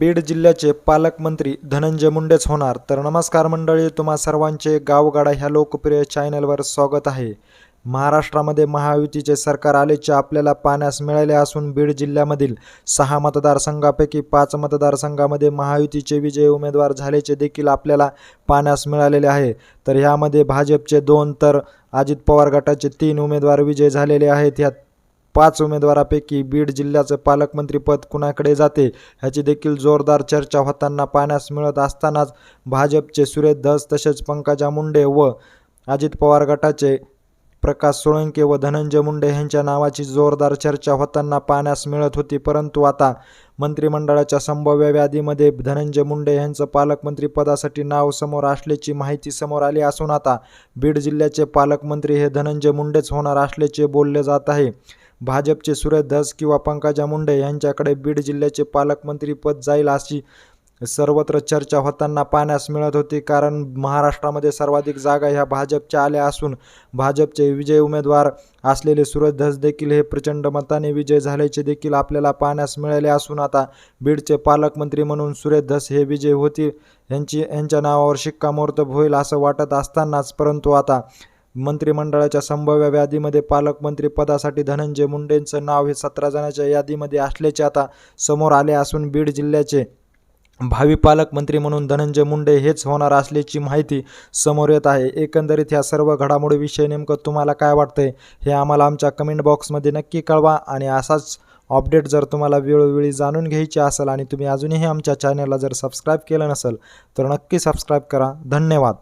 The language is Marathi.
बीड जिल्ह्याचे पालकमंत्री धनंजय मुंडेच होणार. तर नमस्कार मंडळी तुम्हा सर्वांचे गावगाडा ह्या लोकप्रिय चॅनलवर स्वागत आहे. महाराष्ट्रामध्ये महायुतीचे सरकार आलेचे आपल्याला पाहण्यास मिळाले असून बीड जिल्ह्यामधील सहा मतदारसंघापैकी पाच मतदारसंघामध्ये महायुतीचे विजय उमेदवार झाल्याचे देखील आपल्याला पाहण्यास मिळालेले आहे. तर ह्यामध्ये भाजपचे दोन तर अजित पवार गटाचे तीन उमेदवार विजय झालेले आहेत. ह्यात पाच उमेदवारापैकी बीड जिल्ह्याचं पालकमंत्रीपद कुणाकडे जाते ह्याची देखील जोरदार चर्चा होताना पाहण्यास मिळत असतानाच भाजपचे सुरेश धस तसेच पंकजा मुंडे व अजित पवार गटाचे प्रकाश सोळंके व धनंजय मुंडे यांच्या नावाची जोरदार चर्चा होताना पाहण्यास मिळत होती. परंतु आता मंत्रिमंडळाच्या संभाव्य यादीमध्ये धनंजय मुंडे यांचं पालकमंत्रीपदासाठी नाव समोर असल्याची माहिती समोर आली असून आता बीड जिल्ह्याचे पालकमंत्री हे धनंजय मुंडेच होणार असल्याचे बोलले जात आहे. भाजपचे सुरेश धस किंवा पंकजा मुंडे यांच्याकडे बीड जिल्ह्याचे पालकमंत्रीपद जाईल अशी सर्वत्र चर्चा होताना पाहण्यास मिळत होती. कारण महाराष्ट्रामध्ये सर्वाधिक जागा ह्या भाजपच्या आल्या असून भाजपचे विजय उमेदवार असलेले सुरज धस देखील हे प्रचंड मताने विजय झाल्याचे देखील आपल्याला पाहण्यास मिळाले असून आता बीडचे पालकमंत्री म्हणून सुरेश धस हे विजय होतील. यांची यांच्या नावावर शिक्कामोर्तब होईल असं वाटत असतानाच परंतु आता मंत्रिमंडळाच्या संभाव्य यादीमध्ये पालकमंत्री पदासाठी धनंजय मुंडेंचं नाव हे सतरा जणांच्या यादीमध्ये असल्याचे आता समोर आले असून बीड जिल्ह्याचे भावी पालकमंत्री म्हणून धनंजय मुंडे हेच होणार असल्याची माहिती समोर येत आहे. एकंदरीत ह्या सर्व घडामोडीविषयी नेमकं तुम्हाला काय वाटतंय हे आम्हाला आमच्या कमेंट बॉक्समध्ये नक्की कळवा आणि असाच अपडेट जर तुम्हाला वेळोवेळी जाणून घ्यायची असेल आणि तुम्ही अजूनही आमच्या चॅनलला जर सबस्क्राईब केलं नसेल तर नक्की सबस्क्राईब करा. धन्यवाद.